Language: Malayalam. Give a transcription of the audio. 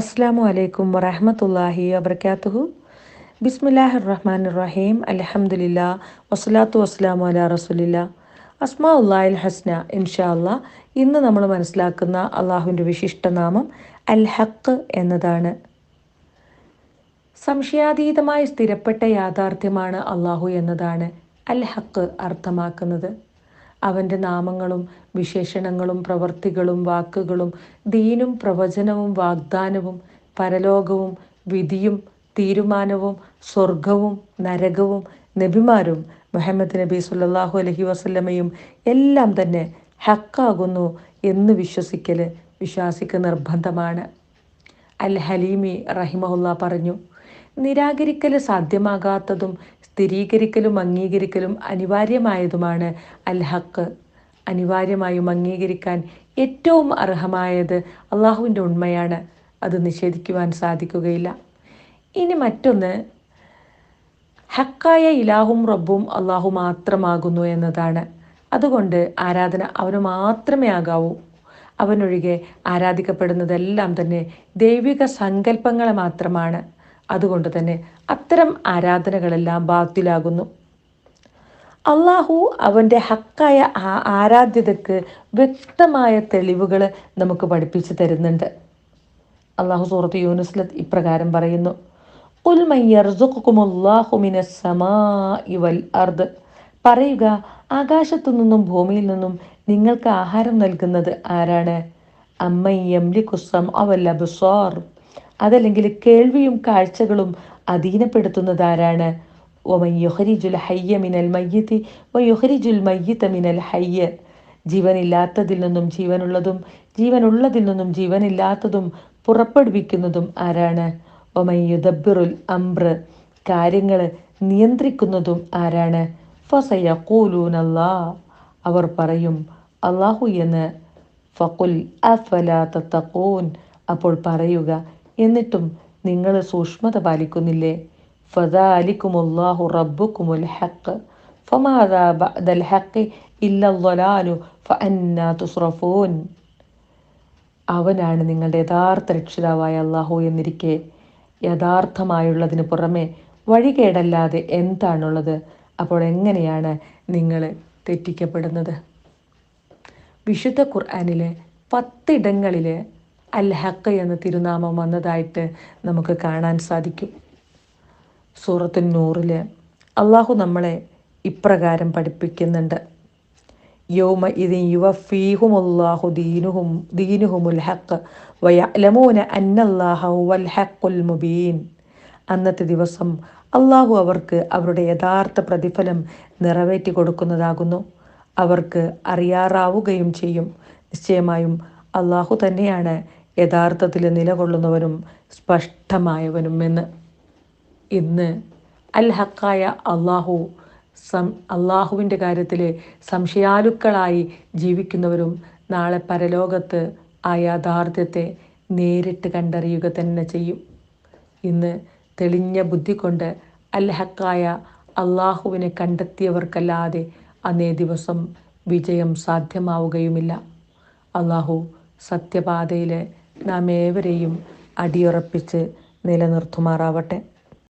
അസ്സാമു അലൈക്കും വറഹമത്തല്ലാഹി വബർക്കാത്തുഹു ബിസ്മില്ലാഹി റഹ്മാൻ റഹീം അലഹമുല്ല വസ്സലാത്തു വസ്സലാമു അല റസുലില്ല. അസ്മാ ഉല്ലാഹിൽ ഹസ്ന ഇൻഷാ ഇന്ന് നമ്മൾ മനസ്സിലാക്കുന്ന അള്ളാഹുവിന്റെ വിശിഷ്ടനാമം അൽ ഹക്ക് എന്നതാണ്. സംശയാതീതമായി സ്ഥിരപ്പെട്ട യാഥാർത്ഥ്യമാണ് അള്ളാഹു എന്നതാണ് അൽ ഹക്ക് അർത്ഥമാക്കുന്നത്. അവന്റെ നാമങ്ങളും വിശേഷണങ്ങളും പ്രവർത്തികളും വാക്കുകളും ദീനും പ്രവചനവും വാഗ്ദാനവും പരലോകവും വിധിയും തീരുമാനവും സ്വർഗവും നരകവും നബിമാരും മുഹമ്മദ് നബി സുല്ലാഹു അലഹി വസല്ലമയും എല്ലാം തന്നെ ഹക്കാകുന്നു എന്ന് വിശ്വസിക്കൽ വിശ്വാസിക്ക് നിർബന്ധമാണ്. അൽ ഹലീമി റഹിമഹുല്ല പറഞ്ഞു നിരാകരിക്കൽ സാധ്യമാകാത്തതും സ്ഥിരീകരിക്കലും അംഗീകരിക്കലും അനിവാര്യമായതുമാണ് അൽ ഹക്ക് അനിവാര്യമായും അംഗീകരിക്കാൻ ഏറ്റവും അർഹമായത് അള്ളാഹുവിന്റെ ഉണ്മയാണ്. അത് നിഷേധിക്കുവാൻ സാധിക്കുകയില്ല. ഇനി മറ്റൊന്ന് ഹക്കായ ഇലാഹും റബ്ബും അള്ളാഹു മാത്രമാകുന്നു എന്നതാണ്. അതുകൊണ്ട് ആരാധന അവന് മാത്രമേ ആകാവൂ. അവനൊഴികെ ആരാധിക്കപ്പെടുന്നതെല്ലാം തന്നെ ദൈവിക സങ്കല്പങ്ങളെ മാത്രമാണ്. അതുകൊണ്ട് തന്നെ അത്തരം ആരാധനകളെല്ലാം ബാത്തിലാകുന്നു. അള്ളാഹു അവന്റെ ഹക്കായ ആരാധ്യതക്ക് വ്യക്തമായ തെളിവുകൾ നമുക്ക് പഠിപ്പിച്ചു തരുന്നുണ്ട്. അള്ളാഹു സൂറത്ത് യൂനുസ്ല ഇപ്രകാരം പറയുന്നു പറയുക ആകാശത്തു നിന്നും ഭൂമിയിൽ നിന്നും നിങ്ങൾക്ക് ആഹാരം നൽകുന്നത് ആരാണ്? അമ്മയ്യംലിക്കുസം അവല്ല ബുസാർ അതല്ലെങ്കിൽ കേൾവിയും കാഴ്ചകളും അധീനപ്പെടുത്തുന്നതാരാണ്? ഹയ്യ മിനൽ മിനൽ ഹയ്യ. ജീവനില്ലാത്തതിൽ നിന്നും ജീവനുള്ളതും ജീവനുള്ളതിൽ നിന്നും ജീവനില്ലാത്തതും പുറപ്പെടുവിക്കുന്നതും ആരാണ്? ഒമയ്യുദബിറുൽ അംബ്ര. കാര്യങ്ങൾ നിയന്ത്രിക്കുന്നതും ആരാണ്? അവർ പറയും അള്ളാഹു എന്ന്. ഫക്കുൽ അഫല തത്തക്കൂൻ അപ്പോൾ പറയുക എന്നിട്ടും നിങ്ങൾ സൂക്ഷ്മത പാലിക്കുന്നില്ലേ? ഫദാലിക്കുമുല്ലാഹു റബ്ബുക്കുമുൽ ഹക്ക് അവനാണ് നിങ്ങളുടെ യഥാർത്ഥ രക്ഷിതാവായ അള്ളാഹു എന്നിരിക്കെ യഥാർത്ഥമായുള്ളതിന് പുറമെ വഴികേടല്ലാതെ എന്താണുള്ളത്? അപ്പോൾ എങ്ങനെയാണ് നിങ്ങൾ തെറ്റിക്കപ്പെടുന്നത്? വിശുദ്ധ ഖുർആാനിലെ പത്തിടങ്ങളിൽ അൽ ഹക്ക എന്ന തിരുനാമം വന്നതായിട്ട് നമുക്ക് കാണാൻ സാധിക്കും. സൂറത്തു നൂറിൽ അള്ളാഹു നമ്മളെ ഇപ്രകാരം പഠിപ്പിക്കുന്നുണ്ട്. യൗമ ഫീഹും യുവഫീഹുമുല്ലാഹു ദീനുഹും ദീനുഹുമുൽ ഹക്ക് വയലമൂന അന്നല്ലാഹു വൽ ഹക്കുൽ മുബീൻ. അന്നത്തെ ദിവസം അള്ളാഹു അവർക്ക് അവരുടെ യഥാർത്ഥ പ്രതിഫലം നിറവേറ്റി കൊടുക്കുന്നതാകുന്നു. അവർക്ക് അറിയാറാവുകയും ചെയ്യും. നിശ്ചയമായും അള്ളാഹു തന്നെയാണ് യഥാർത്ഥത്തിൽ നിലകൊള്ളുന്നവനും സ്പഷ്ടമായവനും എന്ന്. ഇന്ന് അൽ ഹക്കായ അള്ളാഹു സം അള്ളാഹുവിന്റെ കാര്യത്തിൽ സംശയാലുക്കളായി ജീവിക്കുന്നവരും നാളെ പരലോകത്ത് ആ യാഥാർത്ഥ്യത്തെ നേരിട്ട് കണ്ടറിയുക തന്നെ ചെയ്യും. ഇന്ന് തെളിഞ്ഞ ബുദ്ധി കൊണ്ട് അൽ ഹക്കായ അള്ളാഹുവിനെ കണ്ടെത്തിയവർക്കല്ലാതെ അന്നേ ദിവസം വിജയം സാധ്യമാവുകയുമില്ല. അള്ളാഹു സത്യപാതയിൽ നാം ഏവരെയും അടിയുറപ്പിച്ച് നിലനിർത്തുമാറാവട്ടെ.